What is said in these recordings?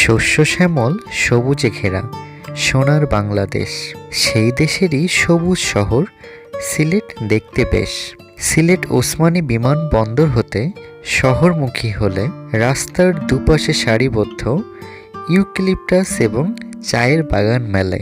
শস্য শ্যামল, সবুজে ঘেরা, সোনার বাংলাদেশ। সেই দেশেরই সবুজ শহর, সিলেট দেখতে বেশ। সিলেট ওসমানী বিমানবন্দর হতে শহরমুখী হলে রাস্তার দুপাশে সারিবদ্ধ ইউক্যালিপটাস এবং চায়ের বাগান মেলে।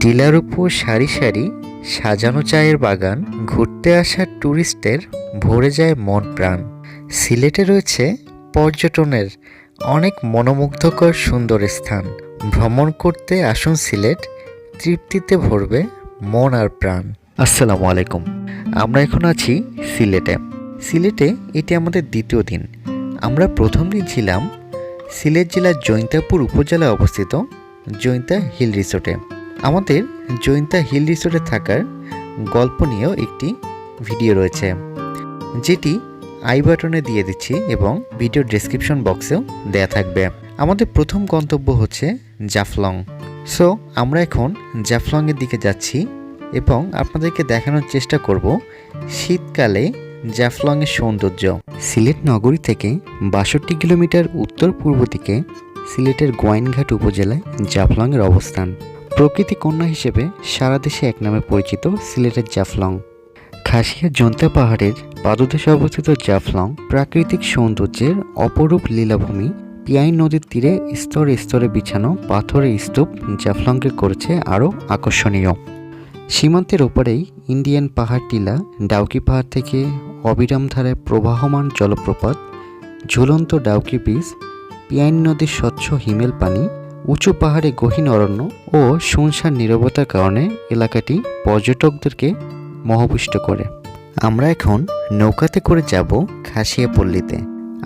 টিলার উপর সারি সারি সাজানো চায়ের বাগান, ঘুরতে আসা ট্যুরিস্টের ভরে যায় মন প্রাণ। সিলেটে রয়েছে পর্যটনের অনেক মনোমুগ্ধকর সুন্দর স্থান। ভ্রমণ করতে আসুন সিলেট, তৃপ্তিতে ভরবে মন আর প্রাণ। আসসালামু আলাইকুম। আমরা এখন আছি সিলেটে। সিলেটে এটি আমাদের দ্বিতীয় দিন। আমরা প্রথম দিন ছিলাম সিলেট জেলার জৈন্তাপুর উপজেলায় অবস্থিত জৈন্তা হিল রিসোর্টে। আমাদের জৈন্তা হিল রিসোর্টে থাকার গল্প নিয়েও একটি ভিডিও রয়েছে, যেটি আই বাটনে দিয়ে দিচ্ছি এবং ভিডিও ডেসক্রিপশন বক্সেও দেয়া থাকবে। আমাদের প্রথম গন্তব্য হচ্ছে জাফলং। সো আমরা এখন জাফলংয়ের দিকে যাচ্ছি এবং আপনাদেরকে দেখানোর চেষ্টা করব শীতকালে জাফলংয়ের সৌন্দর্য। সিলেট নগরী থেকে বাষট্টি কিলোমিটার উত্তর পূর্ব দিকে সিলেটের গোয়াইনঘাট উপজেলায় জাফলংয়ের অবস্থান। প্রকৃতি কন্যা হিসেবে সারা দেশে এক নামে পরিচিত সিলেটের জাফলং। খাসিয়া জন্তা পাহাড়ের পাদদেশে অবস্থিত জাফলং প্রাকৃতিক সৌন্দর্যের অপরূপ লীলাভূমি পিয়াইন নদীর তীরে স্তরে স্তরে বিছানো পাথরের স্তূপ জাফলংকে করেছে আরও আকর্ষণীয়। সীমান্তের ওপারেই ইন্ডিয়ান পাহাড় টিলা ডাউকি পাহাড় থেকে অবিরাম ধারায় প্রবাহমান জলপ্রপাত, ঝুলন্ত ডাউকি বীজ পিয়াইন নদীর স্বচ্ছ হিমেল পানি, উঁচু পাহাড়ে গহীন অরণ্য ও শুনশান নীরবতার কারণে এলাকাটি পর্যটকদেরকে মোহপুষ্ট করে। আমরা এখন নৌকাতে করে যাব খাসিয়া পল্লীতে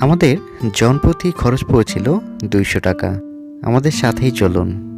আমাদের জনপ্রতি খরচ পড়েছিল দুইশো টাকা। আমাদের সাথেই চলুন।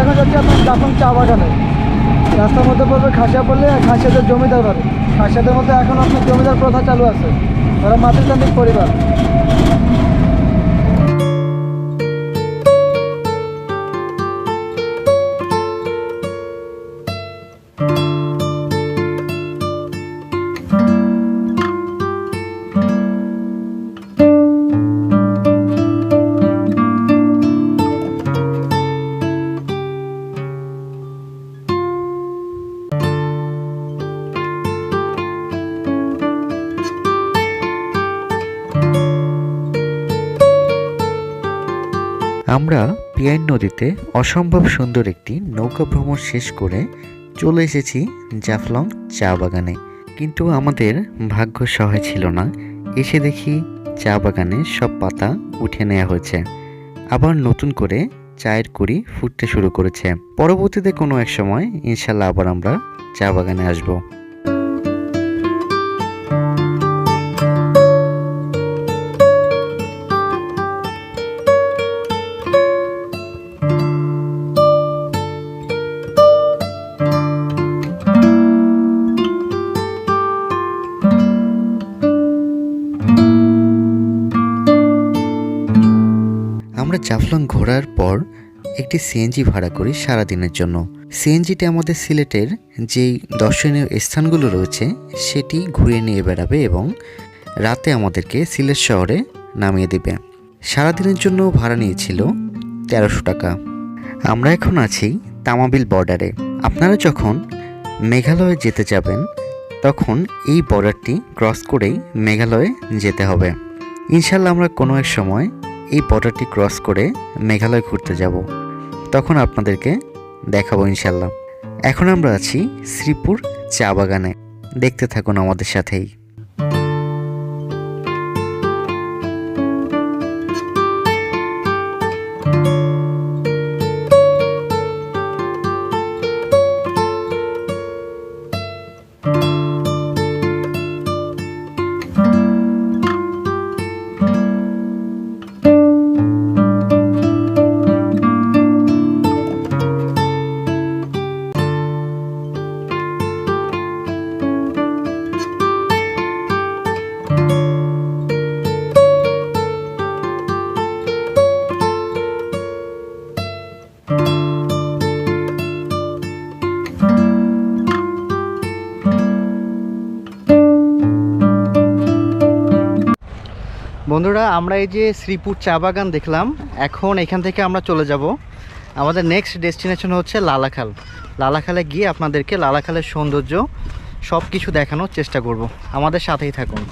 এখন যাচ্ছি আপনার জাফলং চা বাগানে। রাস্তার মধ্যে পড়বে খাসিয়া পড়লে খাসিয়াদের জমিদার বাড়ি। খাসিয়াদের মধ্যে এখন আপনার জমিদার প্রথা চালু আছে। ওরা মাতৃতান্ত্রিক পরিবার। পিয়াইন নদীতে অসম্ভব সুন্দর একটি নৌকা ভ্রমণ শেষ করে চলে এসেছি জাফলং চা বাগানে। কিন্তু আমাদের ভাগ্য সহায় ছিল না। এসে দেখি চা বাগানে সব পাতা উঠে নেওয়া হয়েছে। আবার নতুন করে চায়ের কুড়ি ফুটতে শুরু করেছে। পরবর্তীতে কোনো এক সময় ইনশাল্লাহ আবার আমরা চা বাগানে আসব। আমরা জাফলং ঘোরার পর একটি সিএনজি ভাড়া করি সারাদিনের জন্য। সিএনজিটি আমাদের সিলেটের যেই দর্শনীয় স্থানগুলো রয়েছে, সেটি ঘুরে নিয়ে বেড়াবে এবং রাতে আমাদেরকে সিলেট শহরে নামিয়ে দেবে। সারাদিনের জন্য ভাড়া নিয়েছিল তেরোশো টাকা। আমরা এখন আছি তামাবিল বর্ডারে। আপনারা যখন মেঘালয়ে যেতে যাবেন, তখন এই বর্ডারটি ক্রস করেই মেঘালয়ে যেতে হবে। ইনশাল্লাহ আমরা কোনো এক সময় এই বর্ডারটি ক্রস করে মেঘালয় ঘুরতে যাব। তখন আপনাদেরকে দেখাবো ইনশাল্লাহ এখন আমরা আছি শ্রীপুর চা বাগানে। দেখতে থাকুন আমাদের সাথেই। বন্ধুরা, আমরা এই যে শ্রীপুর চা বাগান দেখলাম, এখন এখান থেকে আমরা চলে যাব। আমাদের নেক্সট ডেস্টিনেশন হচ্ছে লালাখাল। লালাখালে গিয়ে আপনাদেরকে লালাখালের সৌন্দর্য সব কিছু দেখানোর চেষ্টা করব। আমাদের সাথেই থাকুন।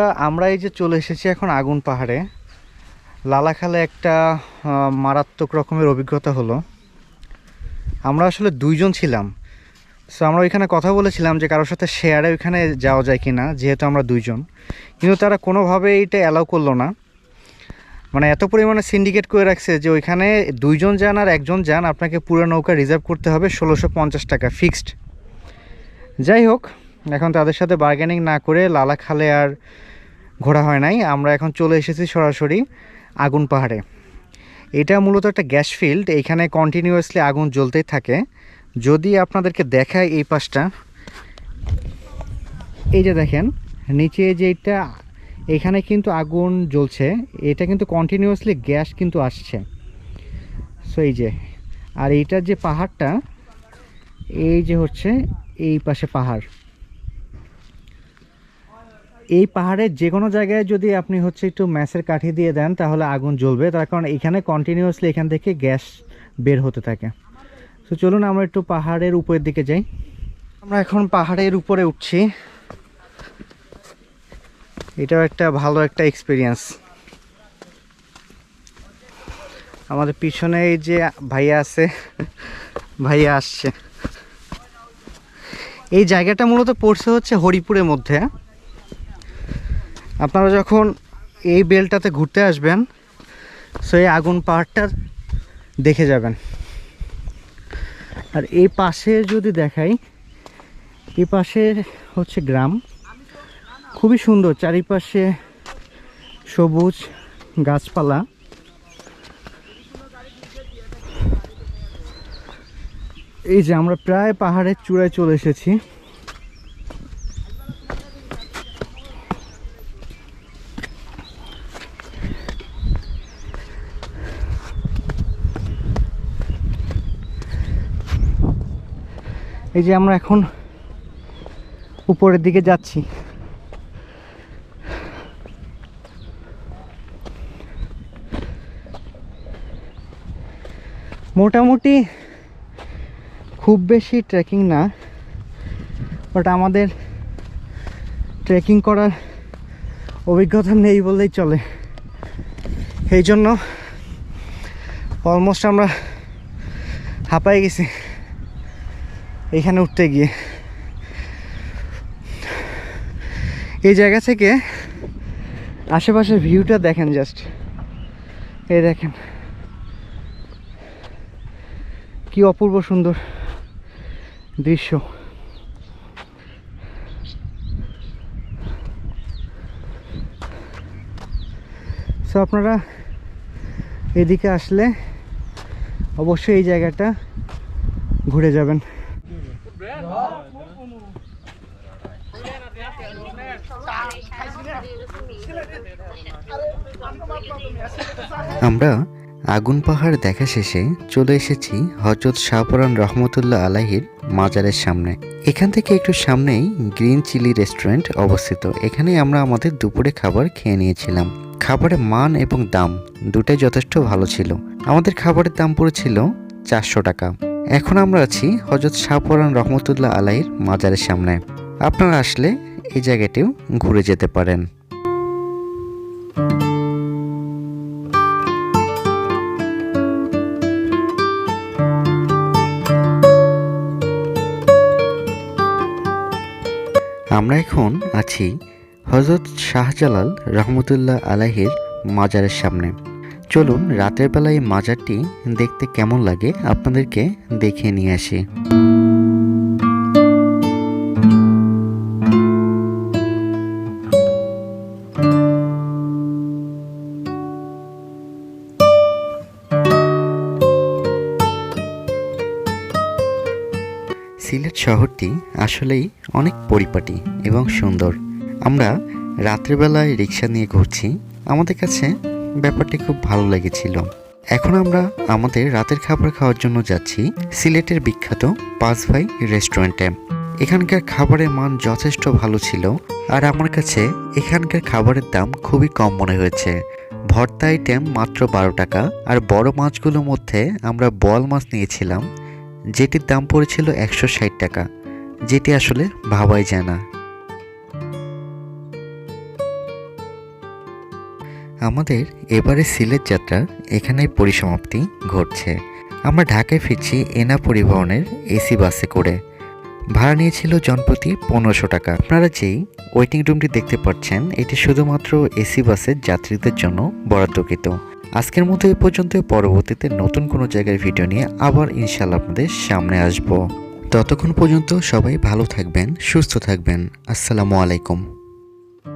বন্ধুরা, আমরা এই যে চলে এসেছি এখন আগুন পাহাড়ে। লালাখালে একটা মারাত্মক রকমের অভিজ্ঞতা হলো। আমরা আসলে দুইজন ছিলাম। সো আমরা ওইখানে কথা বলেছিলাম যে কারোর সাথে শেয়ারে ওইখানে যাওয়া যায় কি না যেহেতু আমরা দুইজন। কিন্তু তারা কোনোভাবে এইটা অ্যালাউ করল না। মানে এত পরিমাণে সিন্ডিকেট করে রাখছে যে ওইখানে দুইজন যান আর একজন যান, আপনাকে পুরো নৌকা রিজার্ভ করতে হবে ষোলোশো পঞ্চাশ টাকা ফিক্সড যাই হোক, এখন তাদের সাথে বার্গেনিং না করে লালাখালে আর ঘোরা হয় নাই। আমরা এখন চলে এসেছি সরাসরি আগুন পাহাড়ে। এটা মূলত একটা গ্যাস ফিল্ড এইখানে কন্টিনিউয়াসলি আগুন জ্বলতেই থাকে। যদি আপনাদেরকে দেখায় এই পাশটা, এই যে দেখেন, নিচে যে এটা, এখানে কিন্তু আগুন জ্বলছে। এটা কিন্তু কন্টিনিউয়াসলি গ্যাস কিন্তু আসছে। সো এই যে, আর এইটার যে পাহাড়টা, এই যে হচ্ছে এই পাশে পাহাড়। এই পাহাড়ের যে কোনো জায়গায় যদি আপনি হচ্ছে একটু ম্যাসের কাঠি দিয়ে দেন, তাহলে আগুন জ্বলবে। তার কারণ এখানে কন্টিনিউয়াসলি এখান থেকে গ্যাস বের হতে থাকে। তো চলুন আমরা একটু পাহাড়ের উপরের দিকে যাই। আমরা এখন পাহাড়ের উপরে উঠছি। এটাও একটা ভালো একটা এক্সপিরিয়েন্স আমাদের পিছনে এই যে ভাইয়া আছে, ভাইয়া আসছে। এই জায়গাটা মূলত পড়ছে হচ্ছে হরিপুরের মধ্যে। আপনারা যখন এই বেলটাতে ঘুরতে আসবেন সো এই আগুন পাহাড়টা দেখে যাবেন। আর এই পাশে যদি দেখাই, এই পাশে হচ্ছে গ্রাম। খুবই সুন্দর, চারিপাশে সবুজ গাছপালা। এই যে আমরা প্রায় পাহাড়ের চূড়ায় চলে এসেছি। এই যে আমরা এখন উপরের দিকে যাচ্ছি। মোটামুটি খুব বেশি ট্রেকিং না বাট আমাদের ট্রেকিং করার অভিজ্ঞতা নেই বললেই চলে। এই জন্য অলমোস্ট আমরা হাঁপাই গেছি। এখানে উঠতে গিয়ে। এই জায়গা থেকে আশেপাশের ভিউটা দেখেন জাস্ট এই দেখেন। কি অপূর্ব সুন্দর দৃশ্য। সো আপনারা এদিকে আসলে অবশ্যই এই জায়গাটা ঘুরে যাবেন। আমরা আগুন পাহাড় দেখা শেষে চলে এসেছি হজরত শাহপরান রহমতুল্লাহ আলাহির মাজারের সামনে। এখান থেকে একটু সামনেই গ্রিন চিলি রেস্টুরেন্ট অবস্থিত। এখানেই আমরা আমাদের দুপুরে খাবার খেয়ে নিয়েছিলাম। খাবারের মান এবং দাম দুটাই যথেষ্ট ভালো ছিল। আমাদের খাবারের দাম পড়েছিল চারশো টাকা। এখন আমরা আছি হজরত শাহপরান রহমতুল্লাহ আলাহির মাজারের সামনে। আপনারা আসলে এই জায়গাটিও ঘুরে যেতে পারেন। আমরা এখন আছি হজরত শাহজালাল রহমতুল্লাহ আলাহির মাজারের সামনে। চলুন রাতের বেলায় এই মাজারটি দেখতে কেমন লাগে আপনাদেরকে দেখিয়ে নিয়ে আসি। সিলেট শহরটি আসলেই অনেক পরিপাটি এবং সুন্দর। আমরা রাত্রেবেলায় রিক্সা নিয়ে ঘুরছি। আমাদের কাছে ব্যাপারটি খুব ভালো লেগেছিল। এখন আমরা আমাদের রাতের খাবার খাওয়ার জন্য যাচ্ছি সিলেটের বিখ্যাত পাঁচ ভাই রেস্টুরেন্টে। এখানকার খাবারের মান যথেষ্ট ভালো ছিল আর আমার কাছে এখানকার খাবারের দাম খুবই কম মনে হয়েছে। ভর্তা আইটেম মাত্র বারো টাকা আর বড় মাছগুলোর মধ্যে আমরা বল মাছ নিয়েছিলাম, যেটির দাম পড়েছিল একশো ষাট টাকা, যেটি আসলে ভাবাই যায় না। আমাদের এবারে সিলেট যাত্রার এখানেই পরিসমাপ্তি ঘটছে। আমরা ঢাকায় ফিরছি এনা পরিবহনের এসি বাসে করে। ভাড়া নিয়েছিল জনপ্রতি পনেরোশো টাকা। আপনারা যেই ওয়েটিং রুমটি দেখতে পাচ্ছেন, এটি শুধুমাত্র এসি বাসের যাত্রীদের জন্য বরাদ্দকৃত। আজকের মতো এ পর্যন্ত। পরবর্তীতে নতুন কোনো জায়গার ভিডিও নিয়ে আবার ইনশাল্লাহ আপনাদের সামনে আসব। ততক্ষণ পর্যন্ত সবাই ভালো থাকবেন, সুস্থ থাকবেন। আসসালামু আলাইকুম।